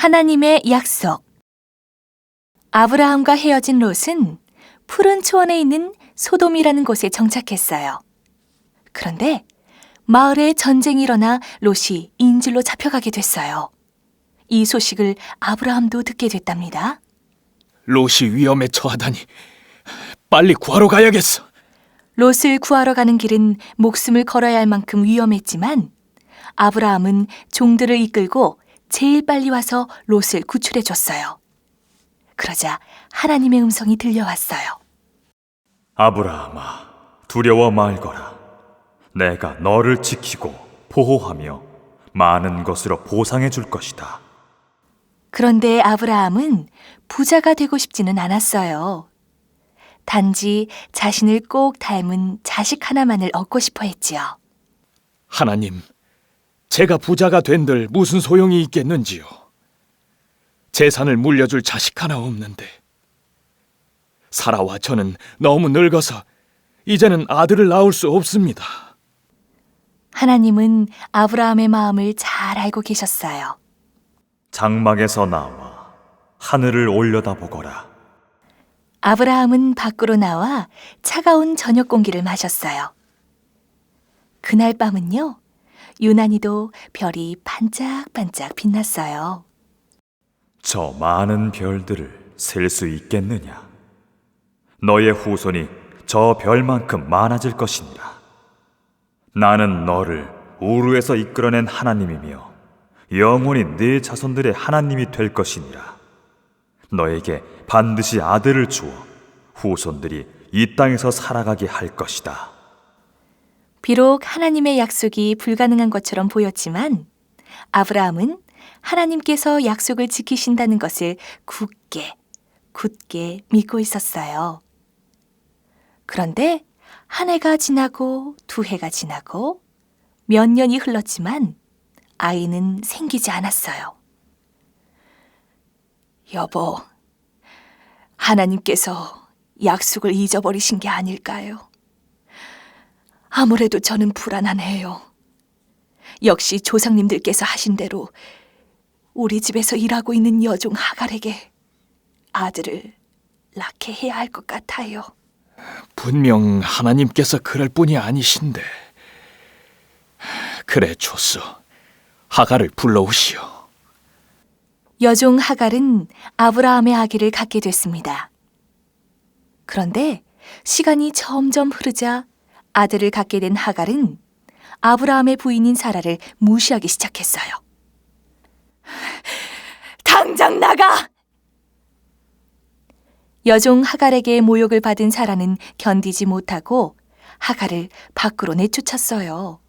하나님의 약속. 아브라함과 헤어진 롯은 푸른 초원에 있는 소돔이라는 곳에 정착했어요. 그런데 마을에 전쟁이 일어나 롯이 인질로 잡혀가게 됐어요. 이 소식을 아브라함도 듣게 됐답니다. 롯이 위험에 처하다니 빨리 구하러 가야겠어. 롯을 구하러 가는 길은 목숨을 걸어야 할 만큼 위험했지만 아브라함은 종들을 이끌고 제일 빨리 와서 롯을 구출해 줬어요. 그러자 하나님의 음성이 들려왔어요. 아브라함아, 두려워 말거라. 내가 너를 지키고 보호하며 많은 것으로 보상해 줄 것이다. 그런데 아브라함은 부자가 되고 싶지는 않았어요. 단지 자신을 꼭 닮은 자식 하나만을 얻고 싶어 했지요. 하나님, 제가 부자가 된들 무슨 소용이 있겠는지요? 재산을 물려줄 자식 하나 없는데 사라와 저는 너무 늙어서 이제는 아들을 낳을 수 없습니다. 하나님은 아브라함의 마음을 잘 알고 계셨어요. 장막에서 나와 하늘을 올려다 보거라. 아브라함은 밖으로 나와 차가운 저녁 공기를 마셨어요. 그날 밤은요, 유난히도 별이 반짝반짝 빛났어요. 저 많은 별들을 셀 수 있겠느냐? 너의 후손이 저 별만큼 많아질 것이니라. 나는 너를 우르에서 이끌어낸 하나님이며 영원히 네 자손들의 하나님이 될 것이니라. 너에게 반드시 아들을 주어 후손들이 이 땅에서 살아가게 할 것이다. 비록 하나님의 약속이 불가능한 것처럼 보였지만 아브라함은 하나님께서 약속을 지키신다는 것을 굳게, 굳게 믿고 있었어요. 그런데 한 해가 지나고 두 해가 지나고 몇 년이 흘렀지만 아이는 생기지 않았어요. 여보, 하나님께서 약속을 잊어버리신 게 아닐까요? 아무래도 저는 불안하네요. 역시 조상님들께서 하신 대로 우리 집에서 일하고 있는 여종 하갈에게 아들을 낳게 해야 할 것 같아요. 분명 하나님께서 그럴 뿐이 아니신데. 그래 좋소. 하가를 불러오시오. 여종 하갈은 아브라함의 아기를 갖게 됐습니다. 그런데 시간이 점점 흐르자 아들을 갖게 된 하갈은 아브라함의 부인인 사라를 무시하기 시작했어요. 당장 나가! 여종 하갈에게 모욕을 받은 사라는 견디지 못하고 하갈을 밖으로 내쫓았어요.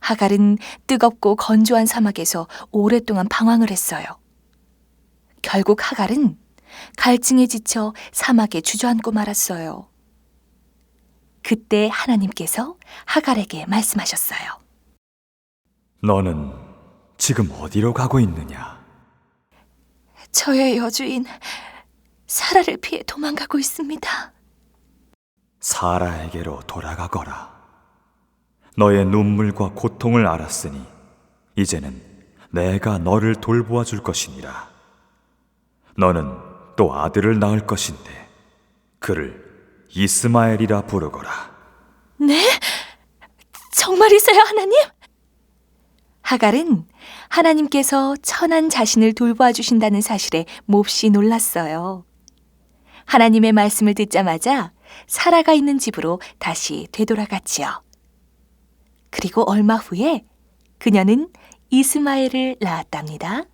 하갈은 뜨겁고 건조한 사막에서 오랫동안 방황을 했어요. 결국 하갈은 갈증에 지쳐 사막에 주저앉고 말았어요. 그때 하나님께서 하갈에게 말씀하셨어요. 너는 지금 어디로 가고 있느냐? 저의 여주인 사라를 피해 도망가고 있습니다. 사라에게로 돌아가거라. 너의 눈물과 고통을 알았으니 이제는 내가 너를 돌보아 줄 것이니라. 너는 또 아들을 낳을 것인데 그를 이스마엘이라 부르거라. 네? 정말이세요, 하나님? 하갈은 하나님께서 천한 자신을 돌보아 주신다는 사실에 몹시 놀랐어요. 하나님의 말씀을 듣자마자 사라가 있는 집으로 다시 되돌아갔지요. 그리고 얼마 후에 그녀는 이스마엘을 낳았답니다.